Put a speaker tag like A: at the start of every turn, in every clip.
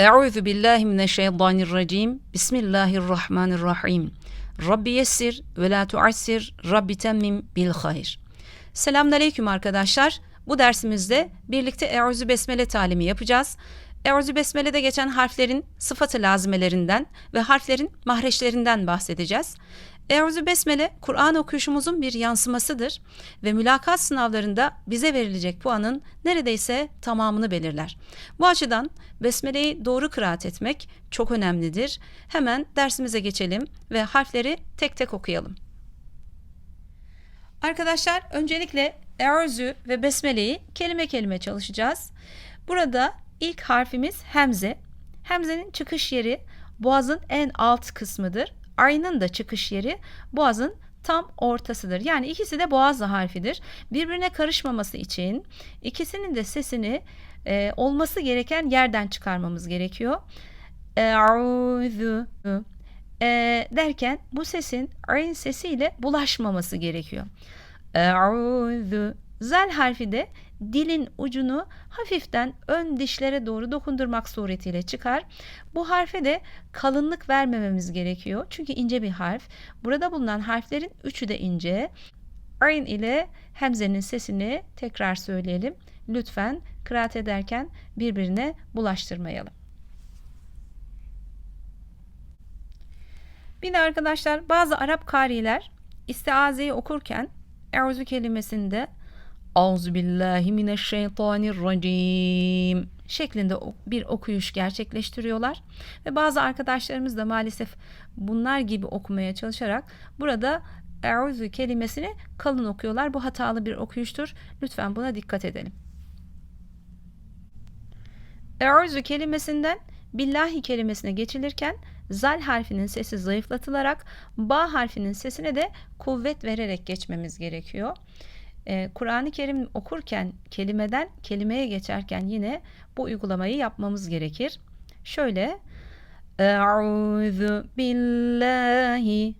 A: Euzu billahi mineşşeytanirracim. Bismillahirrahmanirrahim. Rabbi yessir ve la tuassir. Rabbi temmim bil hayr. Selamünaleyküm arkadaşlar. Bu dersimizde birlikte Euzu Besmele talimi yapacağız. Euzu Besmele'de geçen harflerin sıfatı lazimelerinden ve harflerin mahreçlerinden bahsedeceğiz. Euzu Besmele Kur'an okuyuşumuzun bir yansımasıdır ve mülakat sınavlarında bize verilecek puanın neredeyse tamamını belirler. Bu açıdan Besmele'yi doğru kıraat etmek çok önemlidir. Hemen dersimize geçelim ve harfleri tek tek okuyalım. Arkadaşlar öncelikle Euzu ve Besmele'yi kelime kelime çalışacağız. Burada ilk harfimiz hemze. Hemzenin çıkış yeri boğazın en alt kısmıdır. Aynın da çıkış yeri boğazın tam ortasıdır. Yani ikisi de boğaz harfidir. Birbirine karışmaması için ikisinin de sesini e, olması gereken yerden çıkarmamız gerekiyor. E'udhu e, derken bu sesin ayn sesiyle bulaşmaması gerekiyor. E'udhu Zal harfi de dilin ucunu hafiften ön dişlere doğru dokundurmak suretiyle çıkar. Bu harfe de kalınlık vermememiz gerekiyor. Çünkü ince bir harf. Burada bulunan harflerin üçü de ince. Ayn ile hemzenin sesini tekrar söyleyelim. Lütfen kıraat ederken birbirine bulaştırmayalım. Bir de arkadaşlar bazı Arap kariler istiazeyi okurken Euzu kelimesinde Euzubillahimineşşeytanirracim şeklinde bir okuyuş gerçekleştiriyorlar. Ve bazı arkadaşlarımız da maalesef bunlar gibi okumaya çalışarak burada Euzu kelimesini kalın okuyorlar. Bu hatalı bir okuyuştur. Lütfen buna dikkat edelim. Euzu kelimesinden billahi kelimesine geçilirken zal harfinin sesi zayıflatılarak ba harfinin sesine de kuvvet vererek geçmemiz gerekiyor. Ee, Kur'an-ı Kerim okurken kelimeden kelimeye geçerken yine bu uygulamayı yapmamız gerekir. Şöyle Eûzu billahi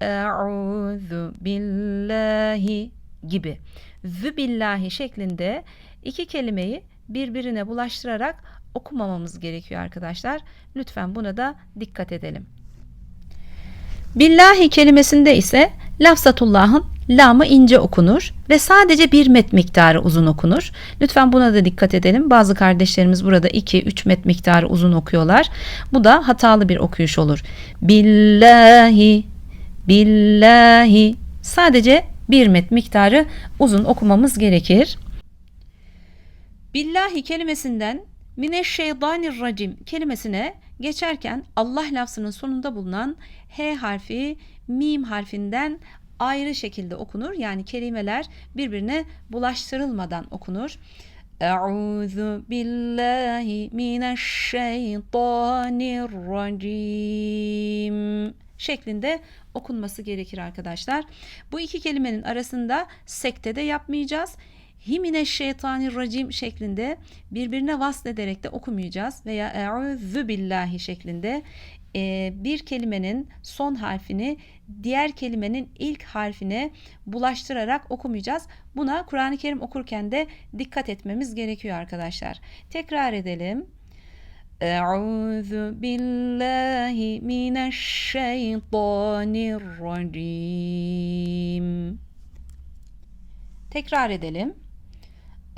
A: Eûzu billahi gibi Zü billahi şeklinde iki kelimeyi birbirine bulaştırarak okumamamız gerekiyor arkadaşlar. Lütfen buna da dikkat edelim. Billahi kelimesinde ise lafzatullah'ın lamı ince okunur ve sadece bir met miktarı uzun okunur. Lütfen buna da dikkat edelim. Bazı kardeşlerimiz burada 2-3 met miktarı uzun okuyorlar. Bu da hatalı bir okuyuş olur. Billahi, billahi sadece bir met miktarı uzun okumamız gerekir. Billahi kelimesinden mineşşeytanirracim kelimesine geçerken Allah lafzının sonunda bulunan H harfi mim harfinden ayrı şekilde okunur. Yani kelimeler birbirine bulaştırılmadan okunur. Euzu billahi mineşşeytanirracim şeklinde okunması gerekir arkadaşlar. Bu iki kelimenin arasında sekte de yapmayacağız. Himineşşeytanirracim şeklinde birbirine vaslederek de okumayacağız veya eûzü billahi şeklinde e, bir kelimenin son harfini diğer kelimenin ilk harfine bulaştırarak okumayacağız. Buna Kur'an-ı Kerim okurken de dikkat etmemiz gerekiyor arkadaşlar. Tekrar edelim. Euzu billahi mineşşeytanirracim. Tekrar edelim.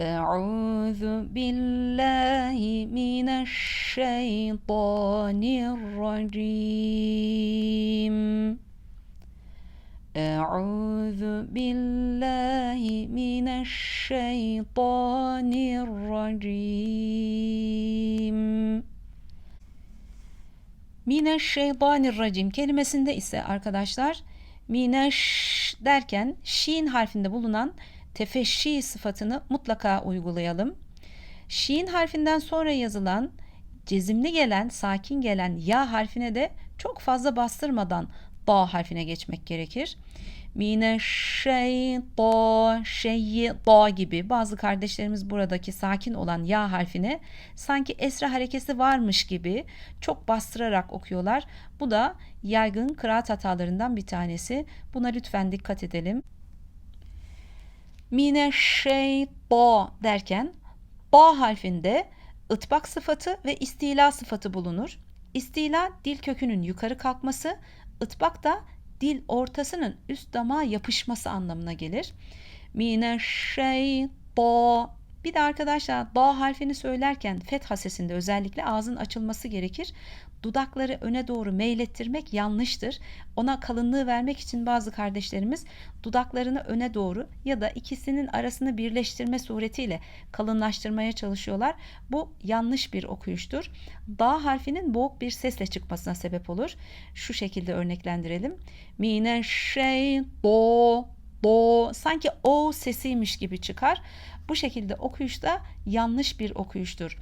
A: Euzu billahi mineşşeytanirracim. Euzu billahi mineşşeytanirracim. Mineşşeytanirracim kelimesinde ise arkadaşlar mineş derken şin harfinde bulunan tefeşşi sıfatını mutlaka uygulayalım. Şiin harfinden sonra yazılan cezimli gelen, sakin gelen ya harfine de çok fazla bastırmadan da harfine geçmek gerekir. Mine şey do şeyi do gibi bazı kardeşlerimiz buradaki sakin olan ya harfine sanki esra harekesi varmış gibi çok bastırarak okuyorlar. Bu da yaygın kıraat hatalarından bir tanesi. Buna lütfen dikkat edelim mineşşeyta derken ba harfinde ıtbak sıfatı ve istila sıfatı bulunur. İstila dil kökünün yukarı kalkması, ıtbak da dil ortasının üst damağa yapışması anlamına gelir. Mineşşeyto bir de arkadaşlar da harfini söylerken fetha sesinde özellikle ağzın açılması gerekir. Dudakları öne doğru meylettirmek yanlıştır. Ona kalınlığı vermek için bazı kardeşlerimiz dudaklarını öne doğru ya da ikisinin arasını birleştirme suretiyle kalınlaştırmaya çalışıyorlar. Bu yanlış bir okuyuştur. Da harfinin boğuk bir sesle çıkmasına sebep olur. Şu şekilde örneklendirelim. Mine şey do do sanki o sesiymiş gibi çıkar. Bu şekilde okuyuşta yanlış bir okuyuştur.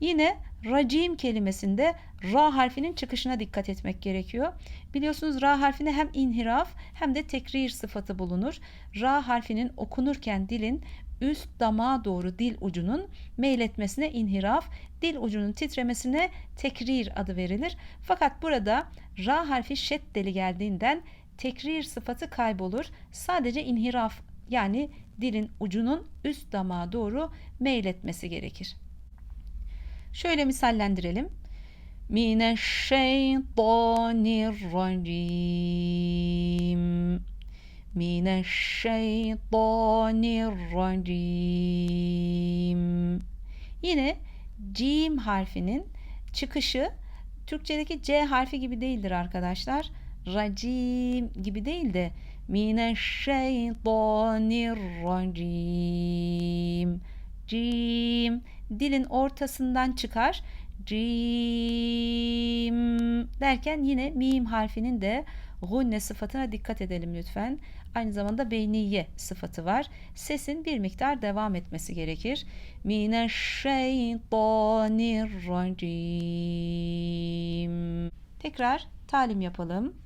A: Yine racim kelimesinde ra harfinin çıkışına dikkat etmek gerekiyor. Biliyorsunuz ra harfine hem inhiraf hem de tekrir sıfatı bulunur. Ra harfinin okunurken dilin üst damağa doğru dil ucunun meyletmesine inhiraf, dil ucunun titremesine tekrir adı verilir. Fakat burada ra harfi şeddeli geldiğinden tekrir sıfatı kaybolur. Sadece inhiraf yani dilin ucunun üst damağa doğru meyletmesi gerekir. Şöyle misallendirelim. Mineşşeytanirracim. Mineşşeytanirracim. Yine cim harfinin çıkışı Türkçedeki C harfi gibi değildir arkadaşlar. Racim gibi değil de Mineşşeytanirracim. Cim dilin ortasından çıkar. Cim derken yine mim harfinin de gunne sıfatına dikkat edelim lütfen. Aynı zamanda beyniye sıfatı var. Sesin bir miktar devam etmesi gerekir. Mineşşeytanirracim. Tekrar talim yapalım.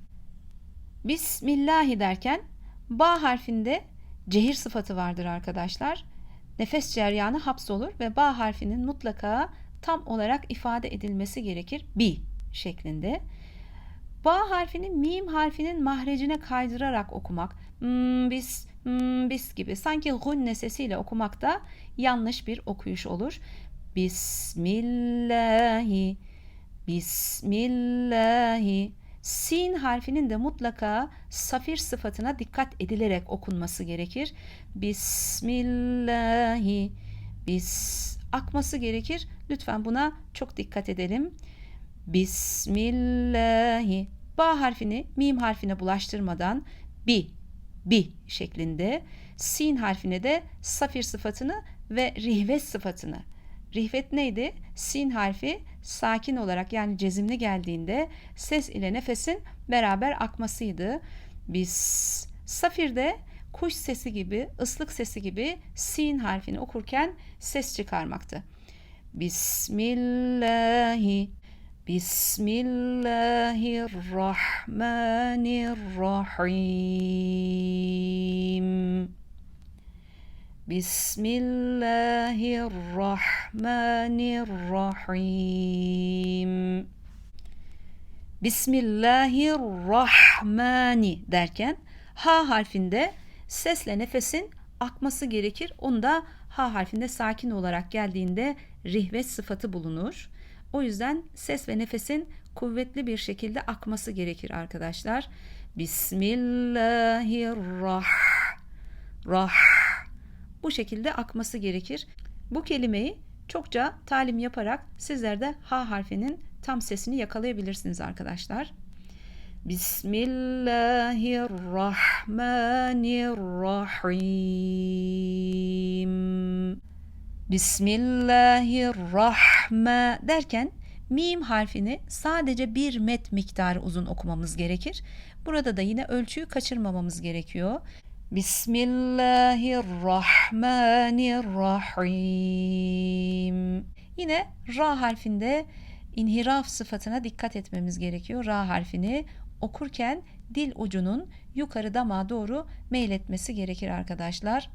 A: Bismillahi derken ba harfinde cehir sıfatı vardır arkadaşlar. Nefes ceryanı hapsolur ve ba harfinin mutlaka tam olarak ifade edilmesi gerekir. Bi şeklinde. Ba harfini mim harfinin mahrecine kaydırarak okumak. Hmm, bis, hmm, bis gibi. Sanki gunne sesiyle okumak da yanlış bir okuyuş olur. Bismillahi, Bismillahi. Sin harfinin de mutlaka safir sıfatına dikkat edilerek okunması gerekir. Bismillahi, bis akması gerekir. Lütfen buna çok dikkat edelim. Bismillahi. Ba harfini mim harfine bulaştırmadan bi, bi şeklinde. Sin harfine de safir sıfatını ve rihvet sıfatını. Rihvet neydi? Sin harfi sakin olarak yani cezimli geldiğinde ses ile nefesin beraber akmasıydı. Biz safirde kuş sesi gibi, ıslık sesi gibi sin harfini okurken ses çıkarmaktı. Bismillahi Bismillahirrahmanirrahim. Bismillahirrahmanirrahim. Bismillahirrahmani derken ha harfinde sesle nefesin akması gerekir. Onu da ha harfinde sakin olarak geldiğinde rihvet sıfatı bulunur. O yüzden ses ve nefesin kuvvetli bir şekilde akması gerekir arkadaşlar. Bismillahirrah rah bu şekilde akması gerekir. Bu kelimeyi çokça talim yaparak sizler de H harfinin tam sesini yakalayabilirsiniz arkadaşlar. Bismillahirrahmanirrahim. Bismillahirrahman derken mim harfini sadece bir met miktarı uzun okumamız gerekir. Burada da yine ölçüyü kaçırmamamız gerekiyor. Bismillahirrahmanirrahim. Yine ra harfinde inhiraf sıfatına dikkat etmemiz gerekiyor. Ra harfini okurken dil ucunun yukarı damağa doğru meyletmesi gerekir arkadaşlar.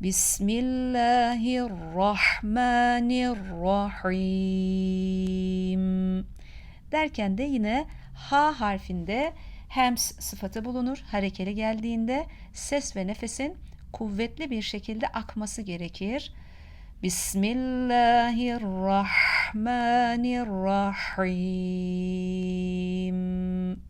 A: Bismillahirrahmanirrahim derken de yine ha harfinde hems sıfatı bulunur. Harekeli geldiğinde ses ve nefesin kuvvetli bir şekilde akması gerekir. Bismillahirrahmanirrahim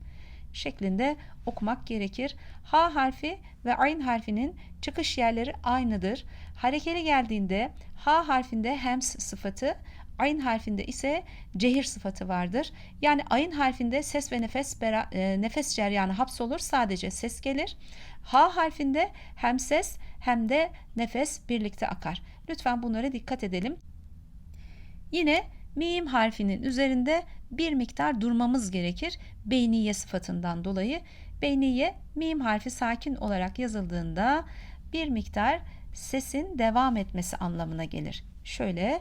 A: şeklinde okumak gerekir. Ha harfi ve ayn harfinin çıkış yerleri aynıdır. Harekeli geldiğinde ha harfinde hems sıfatı, ayn harfinde ise cehir sıfatı vardır. Yani ayın harfinde ses ve nefes e, nefes ceryanı hapsolur, sadece ses gelir. Ha harfinde hem ses hem de nefes birlikte akar. Lütfen bunlara dikkat edelim. Yine mim harfinin üzerinde bir miktar durmamız gerekir. Beyniye sıfatından dolayı. Beyniye mim harfi sakin olarak yazıldığında bir miktar sesin devam etmesi anlamına gelir. Şöyle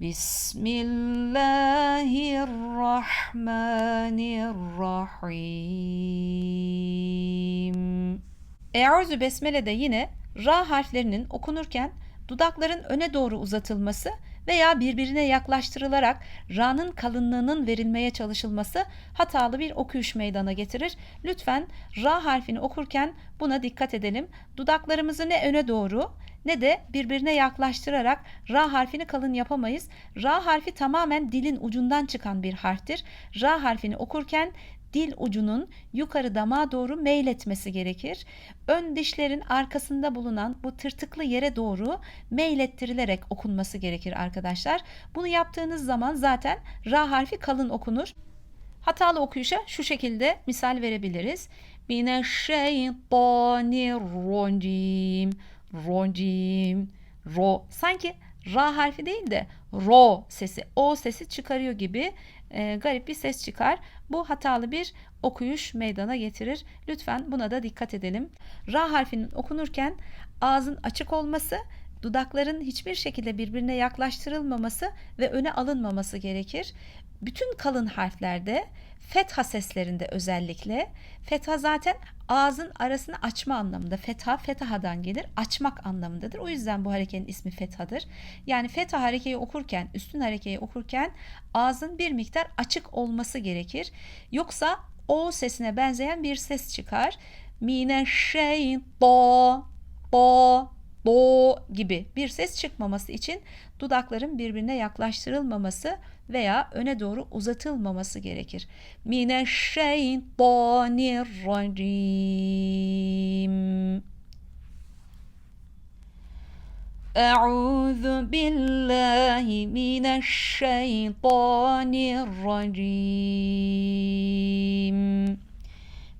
A: Bismillahirrahmanirrahim. Eûzü Besmele'de yine ra harflerinin okunurken dudakların öne doğru uzatılması veya birbirine yaklaştırılarak ra'nın kalınlığının verilmeye çalışılması hatalı bir okuyuş meydana getirir. Lütfen ra harfini okurken buna dikkat edelim. Dudaklarımızı ne öne doğru ne de birbirine yaklaştırarak ra harfini kalın yapamayız. Ra harfi tamamen dilin ucundan çıkan bir harftir. Ra harfini okurken dil ucunun yukarı damağa doğru meyletmesi gerekir. Ön dişlerin arkasında bulunan bu tırtıklı yere doğru meylettirilerek okunması gerekir arkadaşlar. Bunu yaptığınız zaman zaten ra harfi kalın okunur. Hatalı okuyuşa şu şekilde misal verebiliriz. Mineşşeytanirracim. Rocim. Ro. Sanki ra harfi değil de ro sesi, o sesi çıkarıyor gibi e, garip bir ses çıkar. Bu hatalı bir okuyuş meydana getirir. Lütfen buna da dikkat edelim. Ra harfinin okunurken ağzın açık olması, dudakların hiçbir şekilde birbirine yaklaştırılmaması ve öne alınmaması gerekir. Bütün kalın harflerde fetha seslerinde özellikle fetha zaten ağzın arasını açma anlamında. Fetha fetahadan gelir. Açmak anlamındadır. O yüzden bu harekenin ismi fethadır. Yani fetha harekeyi okurken, üstün harekeyi okurken ağzın bir miktar açık olması gerekir. Yoksa o sesine benzeyen bir ses çıkar. Mine şey do do do gibi bir ses çıkmaması için dudakların birbirine yaklaştırılmaması veya öne doğru uzatılmaması gerekir. Mineşşeytanirracim. Euzu billahi mineşşeytanirracim.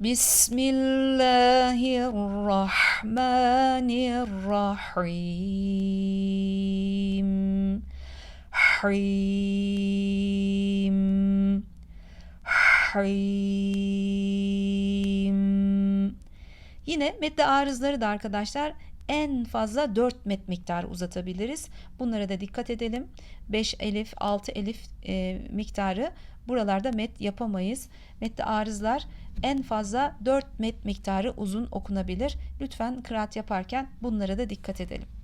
A: Bismillahirrahmanirrahim. Hrim. Hrim. Yine metni arızları da arkadaşlar en fazla 4 met miktarı uzatabiliriz. Bunlara da dikkat edelim. 5 elif, 6 elif e, miktarı buralarda met yapamayız. Metli arızlar en fazla 4 met miktarı uzun okunabilir. Lütfen kıraat yaparken bunlara da dikkat edelim.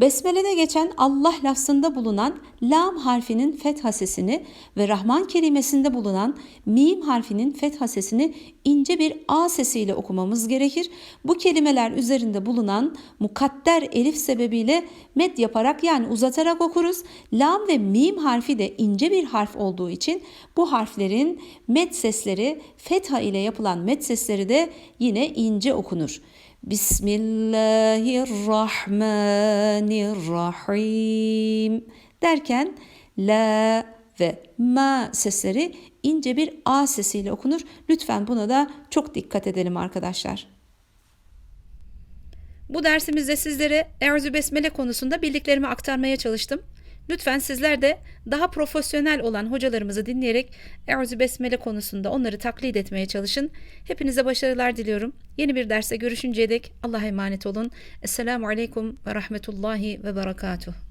A: Besmele'de geçen Allah lafzında bulunan lam harfinin fetha sesini ve Rahman kelimesinde bulunan mim harfinin fetha sesini ince bir a sesiyle okumamız gerekir. Bu kelimeler üzerinde bulunan mukadder elif sebebiyle med yaparak yani uzatarak okuruz. Lam ve mim harfi de ince bir harf olduğu için bu harflerin med sesleri fetha ile yapılan med sesleri de yine ince okunur. Bismillahirrahmanirrahim derken la ve ma sesleri ince bir a sesiyle okunur. Lütfen buna da çok dikkat edelim arkadaşlar. Bu dersimizde sizlere Erzü Besmele konusunda bildiklerimi aktarmaya çalıştım. Lütfen sizler de daha profesyonel olan hocalarımızı dinleyerek Erzü Besmele konusunda onları taklit etmeye çalışın. Hepinize başarılar diliyorum. Yeni bir derse görüşünceye dek Allah'a emanet olun. Esselamu Aleyküm ve Rahmetullahi ve Berekatuhu.